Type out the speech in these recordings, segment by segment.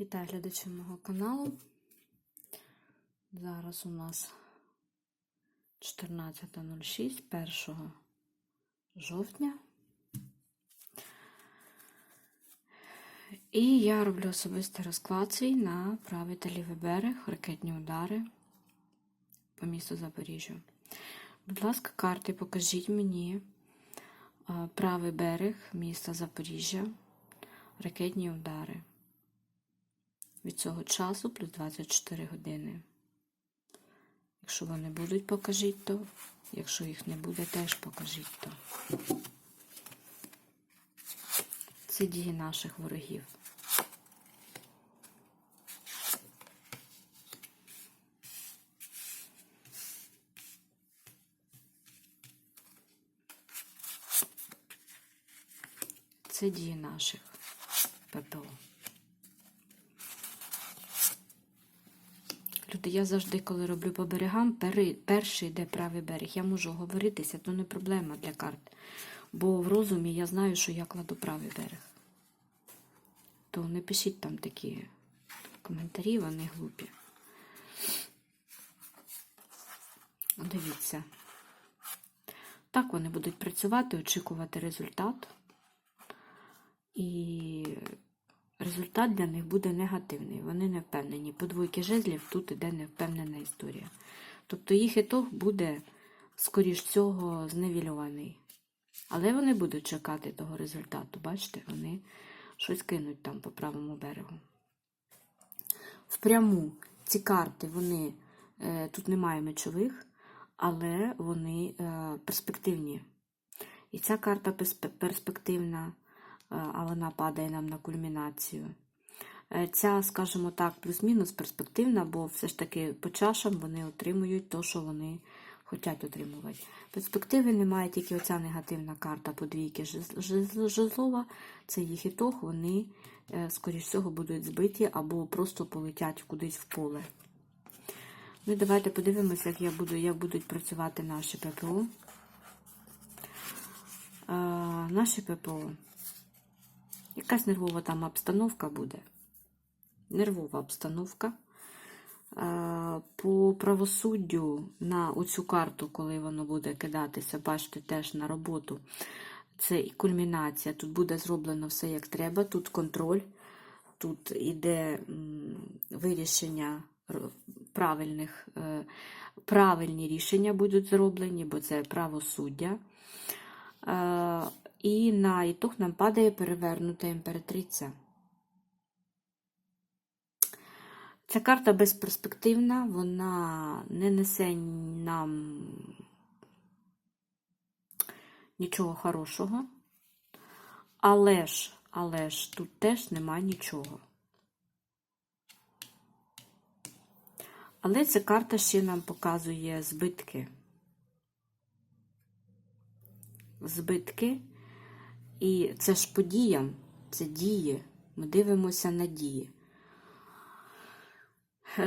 Вітаю глядачів мого каналу. Зараз у нас 14.06, 1 жовтня. І я роблю особистий розклад свій на правий та лівий берег, ракетні удари по місту Запоріжжя. Будь ласка, карти, покажіть мені правий берег міста Запоріжжя, ракетні удари. Від цього часу плюс 24 години. Якщо вони будуть, покажіть то. Якщо їх не буде, теж покажіть то. Це дії наших ворогів. Це дії наших ППО. Люди, я завжди, коли роблю по берегам, перший йде правий берег. Я можу говоритися, то не проблема для карт. Бо в розумі я знаю, що я кладу правий берег. То не пишіть там такі коментарі, вони глупі. Дивіться. Так вони будуть працювати, очікувати результат. І результат для них буде негативний. Вони не впевнені. По двойки жезлів тут іде невпевнена історія. Тобто їх ітог буде, скоріш всього, зневільований. Але вони будуть чекати того результату. Бачите, вони щось кинуть там по правому берегу. Впряму ці карти, вони е, тут немає мечових, але вони е, перспективні. І ця карта перспективна, а вона падає нам на кульмінацію. Е, Ця, скажімо так, плюс-мінус перспективна, бо все ж таки по чашам вони отримують те, що вони хочуть отримувати. Перспективи немає, тільки оця негативна карта подвійки жез- жез- жезлова. Це їх ітог, вони, е, скоріш всього, будуть збиті або просто полетять кудись в поле. Ну, і давайте подивимося, як я буду, як будуть працювати наші ППО. Е, наші ППО. Якась нервова там обстановка буде. Нервова обстановка. Е, По правосуддю на оцю карту, коли воно буде кидатися, бачите, теж на роботу. Це і кульмінація. Тут буде зроблено все як треба. Тут контроль, тут іде вирішення правильних, е, правильні рішення будуть зроблені, бо це правосуддя. І на ітог нам падає перевернута імператриця. Ця карта безперспективна, вона не несе нам нічого хорошого. Але ж, але ж тут теж нема нічого. Але ця карта ще нам показує збитки. Збитки. І це ж по діям, це дії. Ми дивимося на дії.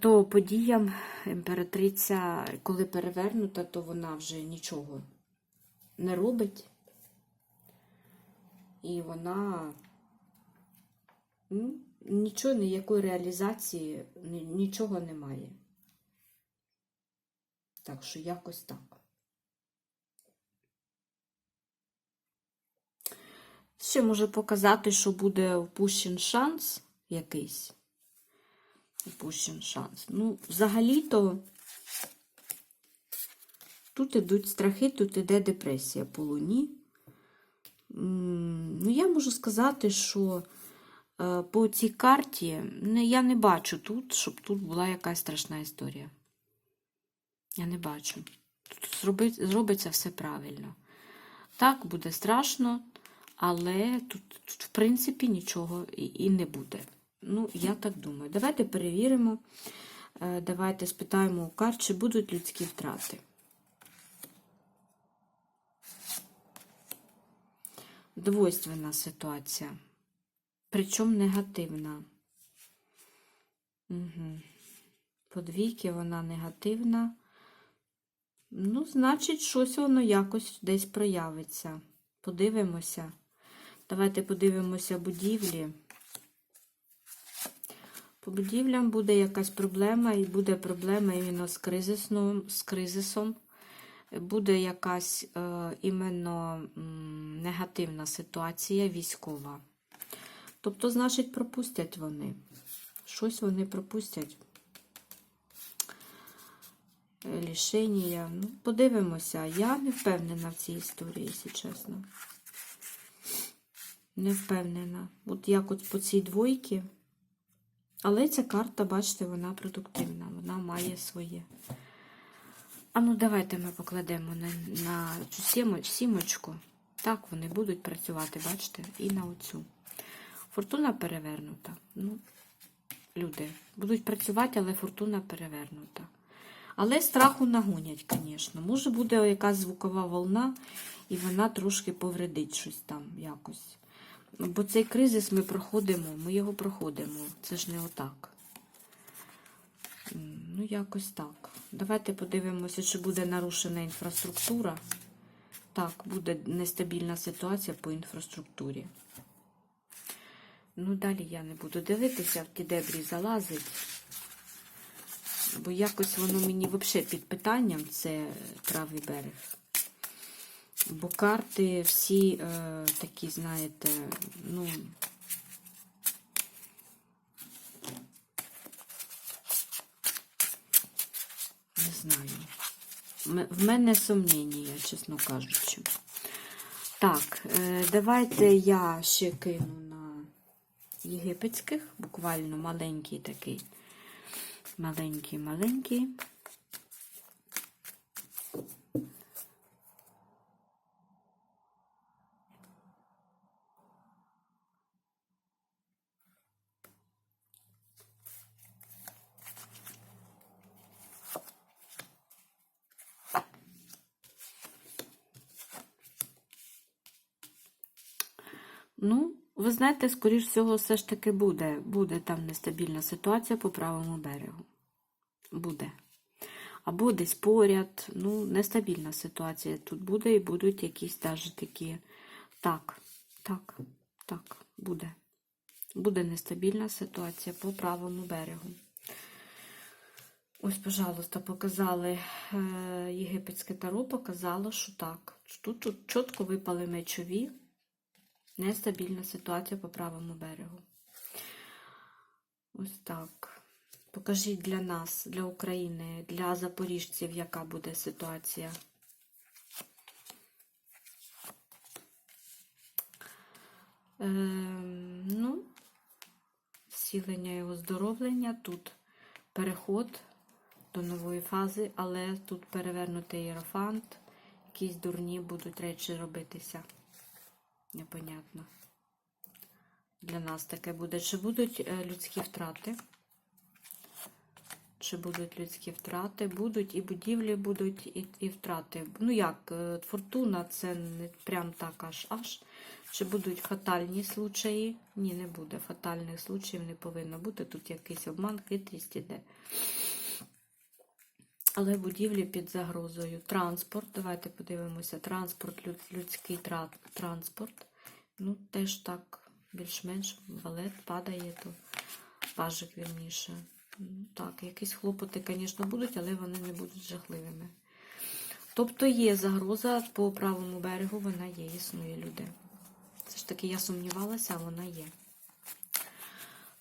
То по діям імператриця, коли перевернута, то вона вже нічого не робить. І вона ну, нічого, ніякої реалізації, нічого немає. Так що якось так. Ще може показати, що буде впущен шанс якийсь. Упущен шанс. Ну, взагалі-то тут ідуть страхи, тут іде депресія по луні. Ну, я можу сказати, що е, по цій карті я не бачу тут, щоб тут була якась страшна історія. Я не бачу. Тут зробиться все правильно. Так, буде страшно, але тут, тут в принципі, нічого і, не буде. Ну, я так думаю. Давайте перевіримо. Е, Давайте спитаємо у карт, чи будуть людські втрати. Двойственна ситуація. Причому негативна. Угу. Подвійки вона негативна. Ну, значить, щось воно якось десь проявиться. Подивимося. Давайте подивимося будівлі. По будівлям буде якась проблема, і буде проблема іменно з кризисом. З кризисом. Буде якась е, іменно негативна ситуація військова. Тобто, значить, пропустять вони. Щось вони пропустять. Е, Лішення. Ну, подивимося. Я не впевнена в цій історії, якщо чесно. Не впевнена. От як от по цій двойці. Але ця карта, бачите, вона продуктивна, вона має своє. А ну, давайте ми покладемо на, на цю сімочку. Так вони будуть працювати, бачите, і на оцю. Фортуна перевернута. Ну, люди будуть працювати, але фортуна перевернута. Але страху нагонять, звісно. Може буде якась звукова волна, і вона трошки повредить щось там якось. Бо цей кризис ми проходимо, ми його проходимо. Це ж не отак. Ну, якось так. Давайте подивимося, чи буде нарушена інфраструктура. Так, буде нестабільна ситуація по інфраструктурі. Ну, далі я не буду дивитися, в ті дебрі залазить. Бо якось воно мені взагалі під питанням це правий берег. Бо карти всі е, такі, знаєте, ну. Не знаю. В мене сумніння, чесно кажучи. Так, е, давайте я ще кину на єгипетських, буквально маленький такий. Маленький, маленький. Ну, ви знаєте, скоріш всього, все ж таки буде. Буде там нестабільна ситуація по правому берегу. Буде. Або десь поряд. Ну, нестабільна ситуація тут буде, і будуть якісь навіть такі. Так, так, так, буде. Буде нестабільна ситуація по правому берегу. Ось, пожалуйста, показали е, єгипетське таро, показало, що так. Тут, тут чітко випали мечові. Нестабільна ситуація по правому берегу. Ось так. Покажіть для нас, для України, для запоріжців, яка буде ситуація. Ем, ну, зцілення і оздоровлення. Тут переход до нової фази, але тут перевернутий іерофант. Якісь дурні будуть речі робитися. Непонятно. Для нас таке буде. Чи будуть е, людські втрати? Чи будуть людські втрати? Будуть і будівлі будуть, і, і втрати. Ну як, е, фортуна це не прям так аж аж. Чи будуть фатальні случаї? Ні, не буде. Фатальних случаїв не повинно бути. Тут якийсь обман, хитрість іде. Але будівлі під загрозою. Транспорт. Давайте подивимося. Транспорт, люд- людський тра- транспорт. Ну, теж так, більш-менш валет падає, то пажик вірніше. Ну, Так, якісь хлопоти, звісно, будуть, але вони не будуть жахливими. Тобто є загроза по правому берегу, вона є, існує люди. Все ж таки, я сумнівалася, а вона є.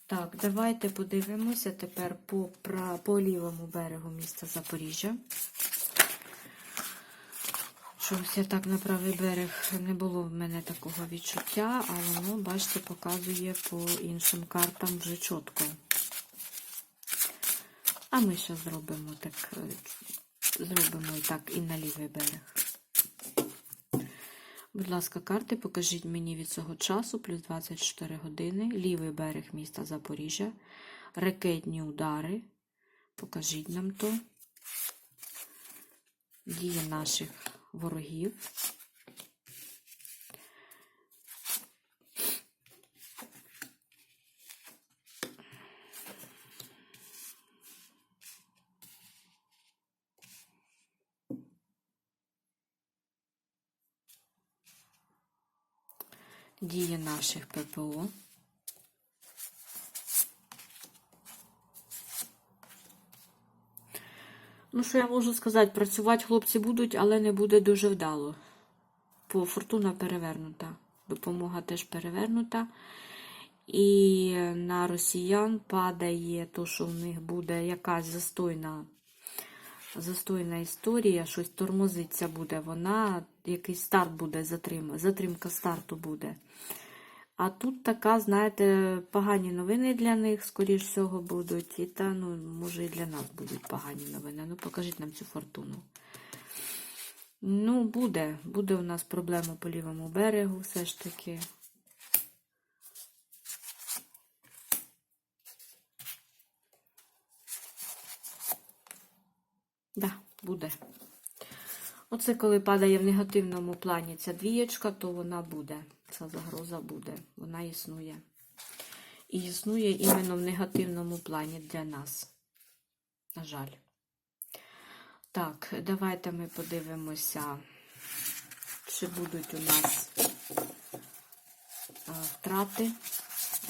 Так, давайте подивимося тепер по, по лівому берегу міста Запоріжжя. Чомусь я так на правий берег не було в мене такого відчуття, а воно, бачите, показує по іншим картам вже чітко. А ми ще зробимо так, е, зробимо і так і на лівий берег. Будь ласка, карти, покажіть мені від цього часу, плюс 24 години, лівий берег міста Запоріжжя, ракетні удари. Покажіть нам то. Дії наших ворогів. Дії наших ППО. Ну, що я можу сказати, працювати хлопці будуть, але не буде дуже вдало. Бо фортуна перевернута. Допомога теж перевернута. І на росіян падає то, що в них буде якась застойна, застойна історія, щось тормозиться буде вона, якийсь старт буде затримка, затримка старту буде. А тут така, знаєте, погані новини для них, скоріш всього, будуть. І та, ну, може, і для нас будуть погані новини. Ну, покажіть нам цю фортуну. Ну, буде. Буде у нас проблема по лівому берегу, все ж таки. Да, буде. Оце коли падає в негативному плані ця двієчка, то вона буде. Ця загроза буде. Вона існує. І існує іменно в негативному плані для нас. На жаль. Так, давайте ми подивимося, чи будуть у нас втрати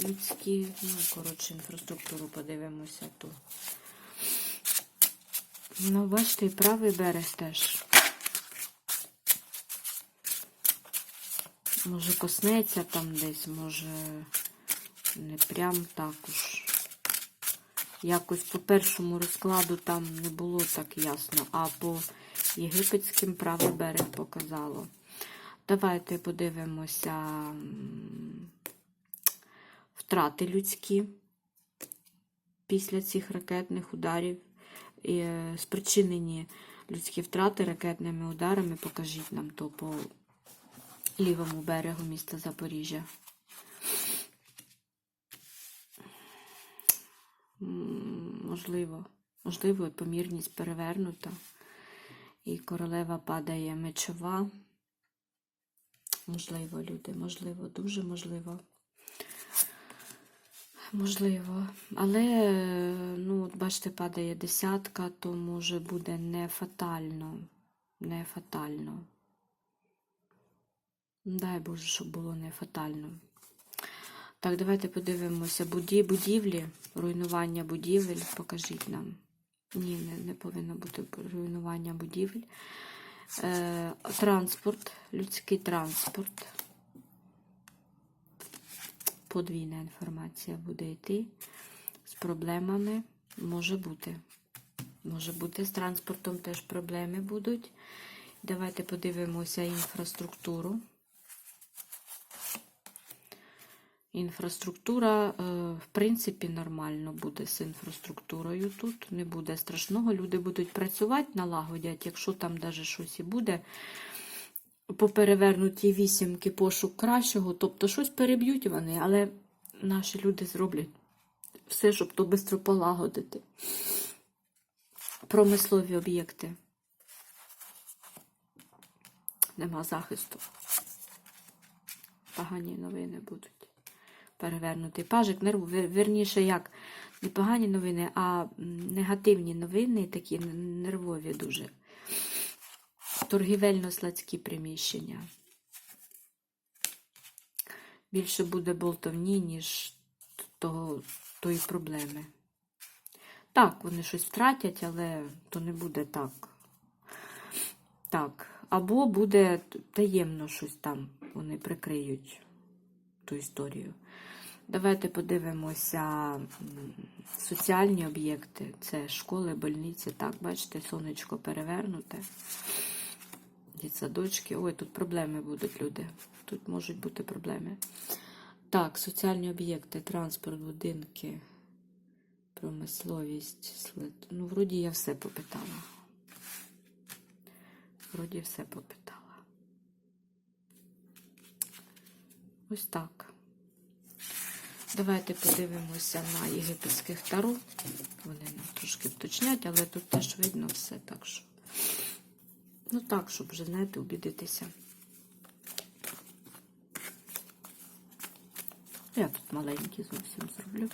людські. Ну, коротше, інфраструктуру подивимося ту. Ну, бачите, правий берег теж. Може, коснеться там десь, може, не прям так уж. Якось по першому розкладу там не було так ясно, а по єгипетським правий берег показало. Давайте подивимося втрати людські після цих ракетних ударів. І, е, спричинені людські втрати ракетними ударами. Покажіть нам то по лівому берегу міста Запоріжжя. Можливо, можливо, помірність перевернута. І королева падає мечова. Можливо, люди, можливо, дуже можливо. Можливо. Але, ну, от бачите, падає десятка, то може буде не фатально. Не фатально. Дай Боже, щоб було не фатально. Так, давайте подивимося. Буді, будівлі, руйнування будівель. Покажіть нам. Ні, не, не повинно бути руйнування будівель. Е, транспорт, людський транспорт. Подвійна інформація буде йти. З проблемами може бути. Може бути, з транспортом теж проблеми будуть. Давайте подивимося інфраструктуру. Інфраструктура, е, в принципі, нормально буде з інфраструктурою. Тут не буде страшного. Люди будуть працювати, налагодять, якщо там навіть щось і буде. По перевернутій вісімки пошук кращого, тобто щось переб'ють вони, але наші люди зроблять все, щоб то швидко полагодити. Промислові об'єкти. Нема захисту. Погані новини будуть перевернутий пажик нерву. Верніше, як не погані новини, а негативні новини, такі нервові дуже. Торгівельно-сладські приміщення. Більше буде болтовні, ніж того, тої проблеми. Так, вони щось втратять, але то не буде так. Так. Або буде таємно щось там, вони прикриють ту історію. Давайте подивимося соціальні об'єкти. Це школи, больниці. Так, бачите, сонечко перевернуте. Дітсадочки. Ой, тут проблеми будуть, люди. Тут можуть бути проблеми. Так, соціальні об'єкти, транспорт, будинки, промисловість. Ну, вроді я все попитала. Вроді все попитала. Ось так. Давайте подивимося на єгипетських таро. Вони нам трошки вточнять, але тут теж видно все так що. Ну так, щоб вже, знаєте, убідитися. Я тут маленький зовсім зроблю.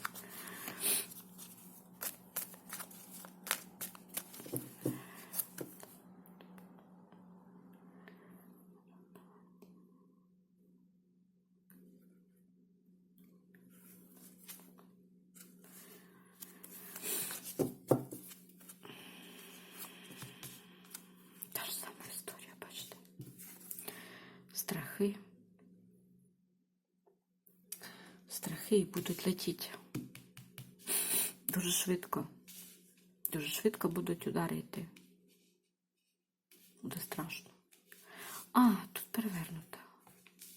страхи. Страхи будуть летіти. Дуже швидко. Дуже швидко будуть удари йти. Буде страшно. А, тут перевернуто.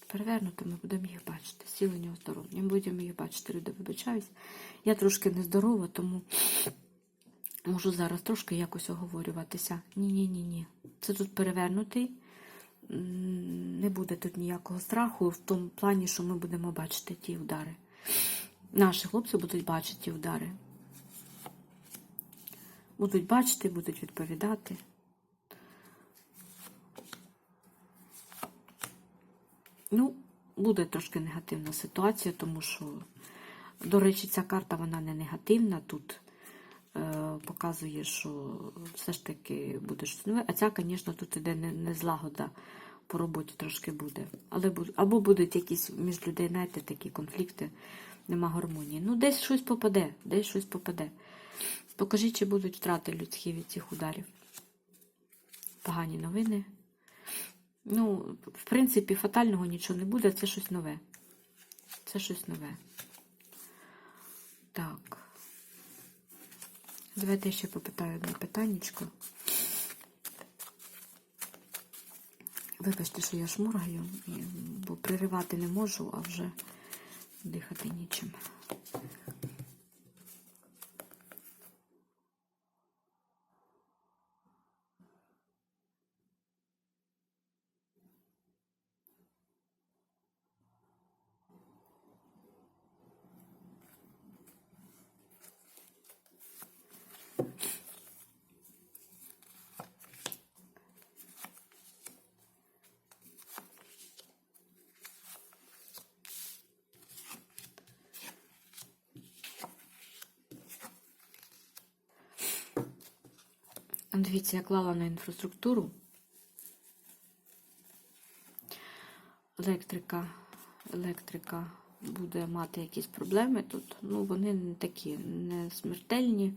Перевернуто, ми будемо їх бачити. Сілені оздоровлення. Ми будемо їх бачити, люди вибачаюсь. Я трошки нездорова, тому можу зараз трошки якось оговорюватися. Ні-ні-ні. ні. Це тут перевернутий. Не буде тут ніякого страху в тому плані, що ми будемо бачити ті удари. Наші хлопці будуть бачити ті удари. Будуть бачити, будуть відповідати. Ну, буде трошки негативна ситуація, тому що, до речі, ця карта вона не негативна. Тут показує, що все ж таки буде щось нове. А ця, звісно, тут іде не, не по роботі трошки буде. Але або будуть якісь між людей, знаєте, такі конфлікти, нема гармонії. Ну, десь щось попаде, десь щось попаде. Покажіть, чи будуть втрати людські від цих ударів. Погані новини. Ну, в принципі, фатального нічого не буде, це щось нове. Це щось нове. Так. Давайте я ще попитаю одне питаннячко. Вибачте, що я шмургаю, бо приривати не можу, а вже дихати нічим. Дивіться, я клала на інфраструктуру. Електрика, електрика буде мати якісь проблеми тут. Ну, вони не такі, не смертельні,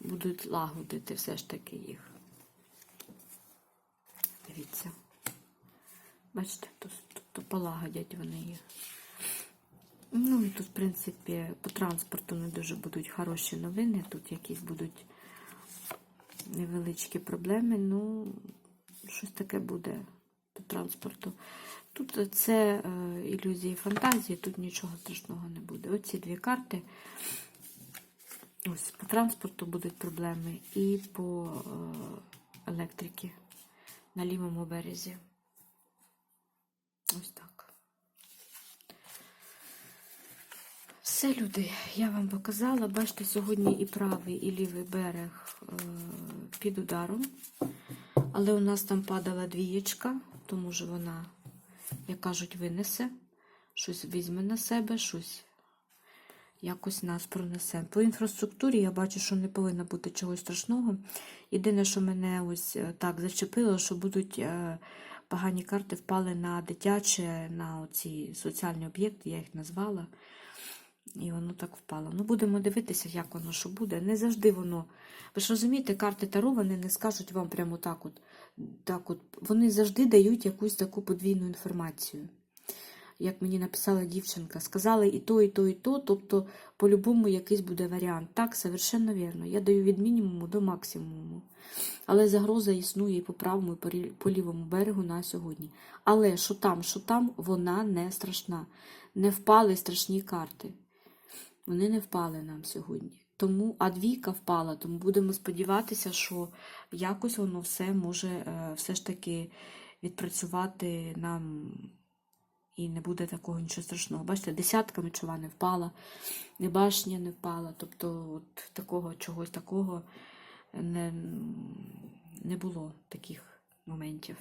будуть лагодити все ж таки їх. Дивіться. Бачите, тут, тут полагодять вони їх. Ну і тут, в принципі, по транспорту не дуже будуть хороші новини. Тут якісь будуть невеличкі проблеми, ну, щось таке буде по транспорту. Тут це е, ілюзії фантазії, тут нічого страшного не буде. Оці дві карти. Ось по транспорту будуть проблеми і по е, електрики на лівому березі. Ось так. Все, люди, я вам показала. Бачите, сьогодні і правий, і лівий берег е, під ударом. Але у нас там падала двієчка, тому що вона, як кажуть, винесе, щось візьме на себе, щось якось нас пронесе. По інфраструктурі я бачу, що не повинно бути чогось страшного. Єдине, що мене ось е, так зачепило, що будуть е, погані карти впали на дитяче, на оці соціальні об'єкти, я їх назвала. І воно так впало. Ну, будемо дивитися, як воно що буде. Не завжди воно. Ви ж розумієте, карти Таро вони не скажуть вам прямо так от. Так от. Вони завжди дають якусь таку подвійну інформацію. Як мені написала дівчинка, сказали і то, і то, і то, тобто, по-любому якийсь буде варіант. Так, совершенно вірно. Я даю від мінімуму до максимуму. Але загроза існує і по правому, і по лівому берегу на сьогодні. Але що там, що там, вона не страшна. Не впали страшні карти. Вони не впали нам сьогодні. Тому, а двійка впала, тому будемо сподіватися, що якось воно все може е, все ж таки відпрацювати нам і не буде такого нічого страшного. Бачите, десятка мечова не впала, не башня не впала. Тобто от такого чогось такого не, не було таких моментів.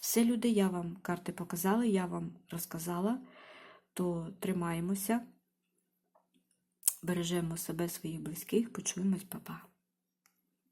Все, люди, я вам карти показала, я вам розказала, то тримаємося. Бережемо себе, своїх близьких. Почуємось, па-па.